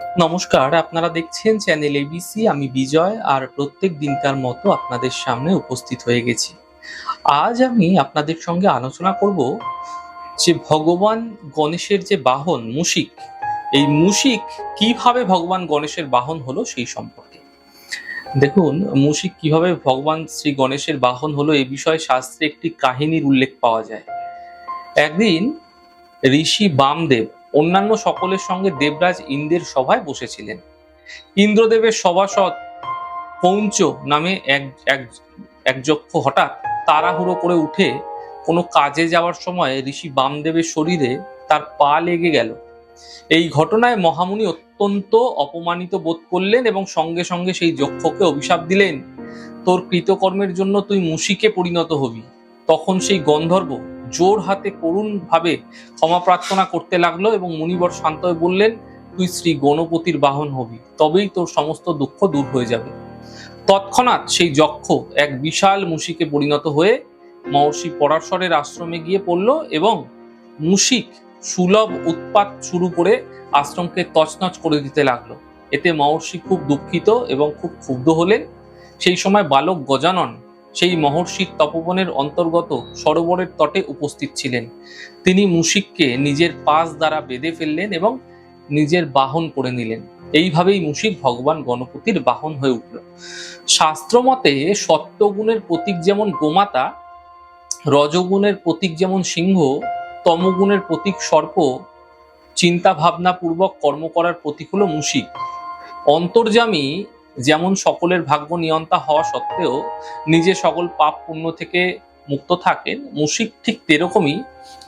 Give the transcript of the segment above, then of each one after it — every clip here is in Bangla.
নমস্কার, আপনারা দেখছেন চ্যানেল এবিসি আমি বিজয়, আর প্রত্যেক দিনকার মতো আপনাদের সামনে উপস্থিত হয়ে গেছি। আজ আমি আপনাদের সঙ্গে আলোচনা করব যে ভগবান গণেশের যে বাহন মুশিক, এই মুশিক কীভাবে ভগবান গণেশের বাহন হলো সেই সম্পর্কে। দেখুন, মুশিক কীভাবে ভগবান শ্রী গণেশের বাহন হলো এই বিষয়ে শাস্ত্রে একটি কাহিনীর উল্লেখ পাওয়া যায়। একদিন ঋষি বামদেব অন্যান্য সকলের সঙ্গে দেবরাজ ইন্দ্রের সভায় বসেছিলেন। ইন্দ্রদেবের সভাসদ কৌঞ্চ নামে এক এক এক যক্ষ হঠাৎ তাড়াহুড়ো করে উঠে কোনো কাজে যাওয়ার সময় ঋষি বামদেবের শরীরে তার পা লেগে গেল। এই ঘটনায় মহামুনি অত্যন্ত অপমানিত বোধ করলেন এবং সঙ্গে সঙ্গে সেই যক্ষকে অভিশাপ দিলেন, তোর কৃতকর্মের জন্য তুই মুশিকে পরিণত হবি, তখন সেই গন্ধর্ব জোর হাতে করুণ ভাবে ক্ষমা প্রার্থনা করতে লাগল এবং মুনিবর শান্ত হয়ে বললেন, তুই শ্রী গণপতির বাহন হবি, তবেই তোর সমস্ত দুঃখ দূর হয়ে যাবে। তৎক্ষণাৎ সেই যক্ষ এক বিশাল মুশিকে পরিণত হয়ে মহর্ষি পরাশরের আশ্রমে গিয়ে পড়ল এবং মুশিক সুলভ উৎপাত শুরু করে আশ্রমকে তছনছ করে দিতে লাগল। এতে মহর্ষি খুব দুঃখিত এবং খুব ক্ষুব্ধ হলেন। সেই সময় বালক গজানন সেই মহর্ষির তপবনের অন্তর্গত সরোবরের তটে উপস্থিত ছিলেন। তিনি মুশিককে নিজের পাশ দ্বারা বেঁধে ফেললেন এবং নিজের বাহন করে নিলেন। এইভাবেই মুশিক ভগবান গণপতির বাহন হয়ে উঠল। শাস্ত্রমতে সত্যগুণের প্রতীক যেমন গোমাতা, রজগুণের প্রতীক যেমন সিংহ, তমগুণের প্রতীক সর্প চিন্তা ভাবনা পূর্বক কর্ম করার প্রতীক হলো মুশিক। অন্তর্জামী যেমন সকলের ভাগ্য নিয়ন্তা হওয়া সত্ত্বেও নিজে সকল পাপ পুণ্য থেকে মুক্ত থাকেন, মুশিক ঠিক তেরকমই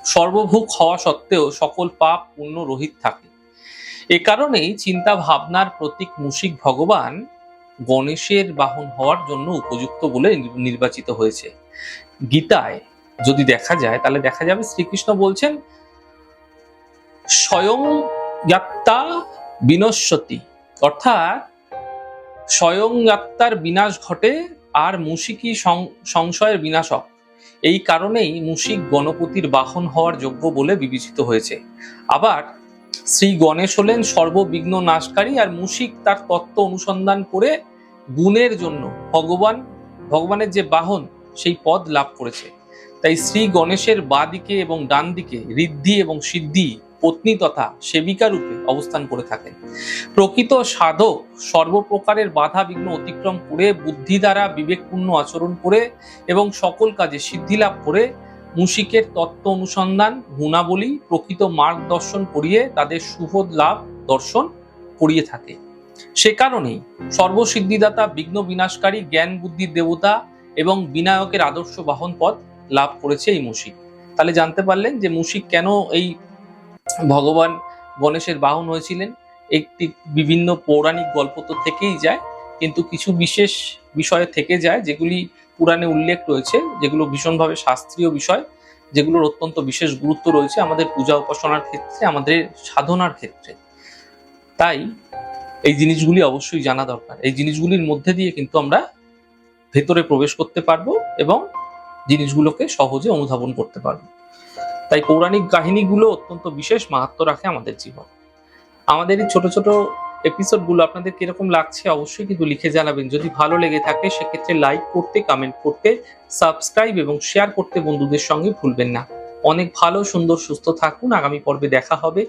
সর্বভূক হওয়া সত্ত্বেও সকল পাপ পুণ্য রহিত থাকে। এ কারণেই চিন্তা ভাবনার প্রতীক মুশিক ভগবান গণেশের বাহন হওয়ার জন্য উপযুক্ত বলে নির্বাচিত হয়েছে। গীতায় যদি দেখা যায়, তাহলে দেখা যাবে শ্রীকৃষ্ণ বলছেন, স্বয়ং যাত্রা অর্থাৎ স্বয়ং আত্মার বিনাশ ঘটে আর মুশিকই সংশয়ের বিনাশক এই কারণেই মুশিক গণপতির বাহন হওয়ার যোগ্য বলে বিবেচিত হয়েছে। আবার শ্রী গণেশ হলেন সর্ববিঘ্ন নাশকারী আর মুশিক তার তত্ত্ব অনুসন্ধান করে গুণের জন্য ভগবান, ভগবানের যে বাহন, সেই পদ লাভ করেছে। তাই শ্রী গণেশের বাঁ দিকে এবং ডান দিকে ঋদ্ধি এবং সিদ্ধি পত্নী তথা সেবিকা রূপে অবস্থান করে থাকেন। প্রকৃত সাধক সর্বপ্রকারের বাধা বিঘ্ন অতিক্রম করে বুদ্ধি দ্বারা বিবেকপূর্ণ আচরণ করে এবং সকল কাজে সিদ্ধি লাভ করে মুশিকের তত্ত্ব অনুসন্ধান, গুণাবলী, প্রকৃত মার্গদর্শন করিয়ে তাদের সুবোধ, লাভ, দর্শন করিয়ে থাকে। সে কারণেই সর্বসিদ্ধিদাতা, বিঘ্ন বিনাশকারী, জ্ঞান বুদ্ধির দেবতা এবং বিনায়কের আদর্শ বাহন পথ লাভ করেছে এই মুশিক। তাহলে জানতে পারলেন যে মুশিক কেন এই ভগবান গণেশের বাহন হয়েছিলেন। একটি বিভিন্ন পৌরাণিক গল্প তো থেকেই যায়, কিন্তু কিছু বিশেষ বিষয় থেকে যায়, যেগুলি পুরাণে উল্লেখ রয়েছে, যেগুলো ভীষণভাবে শাস্ত্রীয় বিষয়, যেগুলোর অত্যন্ত বিশেষ গুরুত্ব রয়েছে আমাদের পূজা উপাসনার ক্ষেত্রে, আমাদের সাধনার ক্ষেত্রে। তাই এই জিনিসগুলি অবশ্যই জানা দরকার। এই জিনিসগুলির মধ্যে দিয়ে কিন্তু আমরা ভেতরে প্রবেশ করতে পারব এবং জিনিসগুলোকে সহজে অনুধাবন করতে পারব। তাই পৌরাণিক কাহিনীগুলো অত্যন্ত বিশেষ মাহাত্ম রাখে আমাদের জীবন। আমাদের এই ছোট ছোট এপিসোডগুলো আপনাদের কীরকম লাগছে অবশ্যই কিন্তু লিখে জানাবেন। যদি ভালো লেগে থাকে, সেক্ষেত্রে লাইক করতে কমেন্ট করতে সাবস্ক্রাইব এবং শেয়ার করতে বন্ধুদের সঙ্গে ভুলবেন না। অনেক ভালো, সুন্দর, সুস্থ থাকুন। আগামী পর্বে দেখা হবে।